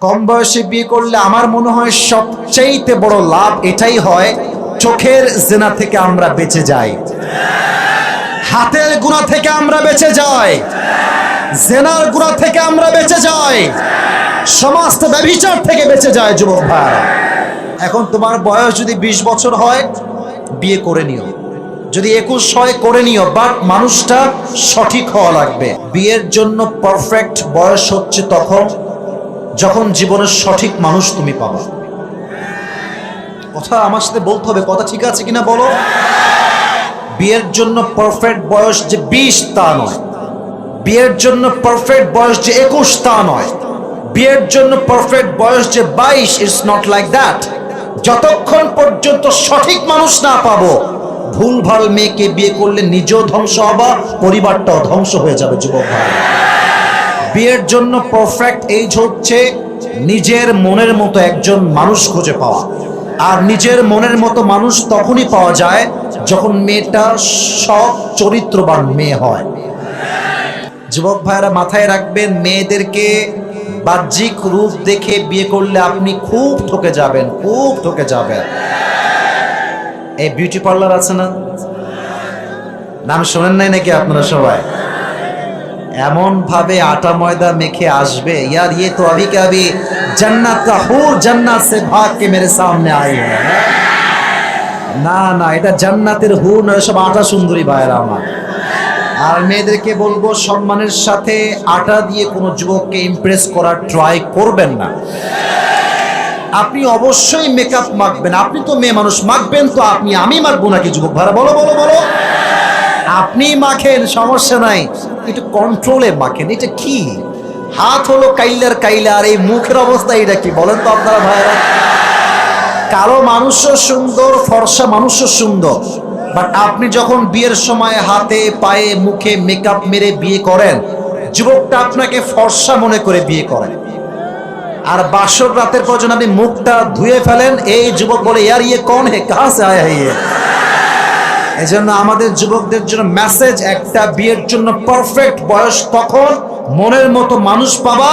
কম বয়সে বিয়ে করলে আমার মনে হয় সবচেয়ে বড় লাভ এটাই হয় চোখের জেনা থেকে আমরা বেঁচে যাই। হাতের গুণা থেকে আমরা বেঁচে যাই। জেনার গুণা থেকে আমরা বেঁচে যাই। সমস্ত ব্যভিচার থেকে বেঁচে যায় যুবক ভাই। এখন তোমার বয়স যদি বিশ বছর হয়, বিয়ে করে নিও। যদি একুশ হয়, করে নিও। বাট মানুষটা সঠিক হওয়া লাগবে। বিয়ের জন্য পারফেক্ট বয়স হচ্ছে তখন যখন জীবনের সঠিক মানুষ তুমি পাবা। কথা আমার সাথে বলতে হবে, কথা ঠিক আছে কিনা বলো? বিয়ের জন্য পারফেক্ট বয়স যে বিশ তা নয়। বিয়ের জন্য পারফেক্ট বয়স যে একুশ তা নয়। বিয়ের জন্য পারফেক্ট বয়স যে বাইশ ইটস নট লাইক দ্যাট যতক্ষণ পর্যন্ত সঠিক মানুষ না পাবো, ভুলভাল মেয়েকে বিয়ে করলে নিজেও ধ্বংস হবা, পরিবারটাও ধ্বংস হয়ে যাবে, যুবক ভাই। বিয়ের জন্য পারফেক্ট এইজ হচ্ছে নিজের মনের মতো একজন মানুষ খুঁজে পাওয়া। আর নিজের মনের মতো মানুষ তখনই পাওয়া যায় যখন মেয়েটা সব চরিত্রবান মেয়ে হয়। যুবক ভাইরা মাথায় রাখবেন, মেয়েদেরকে বাহ্যিক রূপ দেখে বিয়ে করলে আপনি খুব ঠকে যাবেন, খুব ঠকে যাবেন। এই বিউটি পার্লার আছে না? নাম শোনেন নাই নাকি আপনারা সবাই? এমনভাবে আটা ময়দা মেখে আসবে। ইয়ার ইয়ে তো অভি কবি জন্নাত কা হুর, জান্নাত সে ভাগ কে মেরে সামনে আই না না, এটা জান্নাতের হুর না সব আটা সুন্দরী ভাইয়ের আমার। আর মেয়েদেরকে বলব, সম্মানের সাথে আটা দিয়ে কোনো যুবককে ইমপ্রেস করার ট্রাই করবেন না। আপনি অবশ্যই মেকআপ মাখবেন। আপনি তো মেয়ে মানুষ, মাখবেন তো আপনি, আমি মাখবো নাকি যুবক ভাড়া বলো বলো বলো। আপনি মাখেন, সমস্যা নাই। একটু কন্ট্রোলে মাখেন এটা কি? হাত হলো কাইলার কাইলা এই মুখের অবস্থা এটা কি? বলেন তো আপনারা ভাইরা কালো মানুষও সুন্দর, ফর্সা মানুষও সুন্দর। বাট আপনি যখন বিয়ের সময় হাতে, পায়ে, মুখে মেকআপ মেরে বিয়ে করেন, যুবকটা আপনাকে ফর্সা মনে করে বিয়ে করেন আর বাসর রাতের পর যখন আপনি মুখটা ধুয়ে ফেলেন, এই যুবক বলে, ইয়ার ইয়ে কন হে? কাহা সে আয়া হে ইয়ে এই জন্য আমাদের যুবকদের জন্য মেসেজ একটা বিয়ের জন্য পারফেক্ট বয়স তখন মনের মতো মানুষ পাবা।